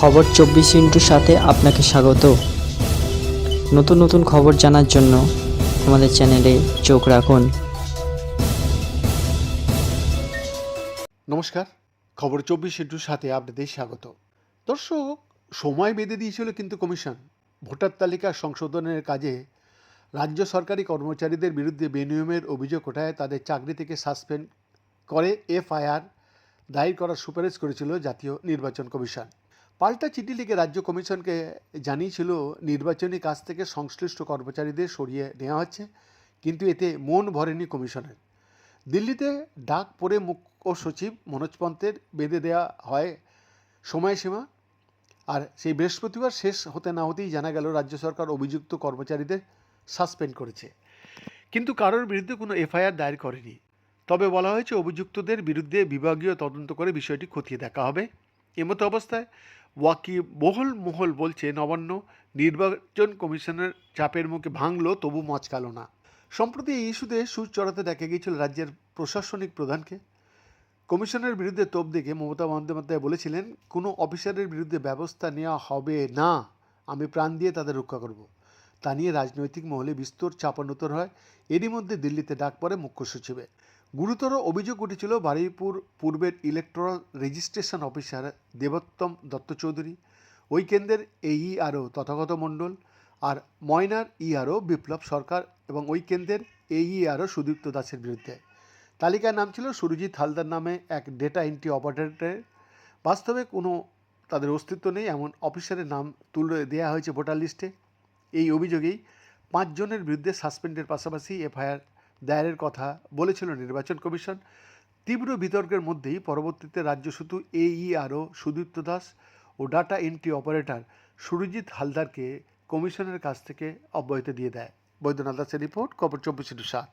খবর চব্বিশ ইন্টুর সাথে আপনাকে স্বাগত। নতুন নতুন খবর জানার জন্য আমাদের চ্যানেলে চোখ রাখুন। নমস্কার, খবর চব্বিশ ইন্টুর সাথে আপনাদের স্বাগত। দর্শক, সময় বেঁধে দিয়েছিল কিন্তু কমিশন। ভোটার তালিকা সংশোধনের কাজে রাজ্য সরকারি কর্মচারীদের বিরুদ্ধে বেনিয়মের অভিযোগ ওঠায় তাদের চাকরি থেকে সাসপেন্ড করে এফআইআর দায়ের করার সুপারিশ করেছিল জাতীয় নির্বাচন কমিশন। পাল্টা চিঠি লিখে রাজ্য কমিশনকে জানিয়েছিল, নির্বাচনী কাজ থেকে সংশ্লিষ্ট কর্মচারীদের সরিয়ে নেওয়া হচ্ছে, কিন্তু এতে মন ভরেনি কমিশনের। দিল্লিতে ডাক পড়ে মুখ্য সচিব মনোজ পন্থের বেঁধে দেওয়া হয় সময়সীমা, আর সেই বৃহস্পতিবার শেষ হতে না হতেই জানা গেল, রাজ্য সরকার অভিযুক্ত কর্মচারীদের সাসপেন্ড করেছে। কিন্তু কারোর বিরুদ্ধে কোনো এফআইআর দায়ের করেনি। তবে বলা হয়েছে, অভিযুক্তদের বিরুদ্ধে বিভাগীয় তদন্ত করে বিষয়টি খতিয়ে দেখা হবে। এমতো অবস্থায় ওয়াকি, মোহল মহল বলছে, নবান্ন নির্বাচন কমিশনের চাপের মুখে ভাঙল, তবু মচকালো না। সম্প্রতি এই ইস্যুতে সুর চড়াতে দেখা গিয়েছিল রাজ্যের প্রশাসনিক প্রধানকে। কমিশনের বিরুদ্ধে তোপ দেখে মমতা বন্দ্যোপাধ্যায় বলেছিলেন, কোনো অফিসারের বিরুদ্ধে ব্যবস্থা নেওয়া হবে না, আমি প্রাণ দিয়ে তাদের রক্ষা করব। তা নিয়ে রাজনৈতিক মহলে বিস্তর চাপানোতর হয়। এরই মধ্যে দিল্লিতে ডাক পড়ে মুখ্য সচিবের গুরুতর অভিযোগ উঠেছিল বারুইপুর পূর্বের electoral registration officer Debottam Dutta Chowdhury, ওই কেন্দ্রের এই আরও তথাগত মণ্ডল আর ময়নার ইআরও বিপ্লব সরকার এবং ওই কেন্দ্রের এই আরও সুদীপ্ত দাসের বিরুদ্ধে। তালিকায় নাম ছিল সুরজিৎ হালদার নামে এক ডেটা এন্ট্রি অপারেটরের। বাস্তবে কোনো তাদের অস্তিত্ব নেই, এমন অফিসারের নাম তুলে দেওয়া হয়েছে ভোটার লিস্টে। এই অভিযোগেই পাঁচজনের বিরুদ্ধে সাসপেন্ডের পাশাপাশি এফআইআর দায়েরের কথা বলেছিল নির্বাচন কমিশন। তীব্র বিতর্কের মধ্যেই পরবর্তীতে রাজ্য শুধু এইইআরও সুদীপ্ত দাস ও ডাটা এন্ট্রি অপারেটর সুরজিৎ হালদারকে কমিশনের কাছ থেকে অব্যাহতি দিয়ে দেয়। বৈদ্যনাথ দাসের রিপোর্ট কপর চব্বিশ সাত।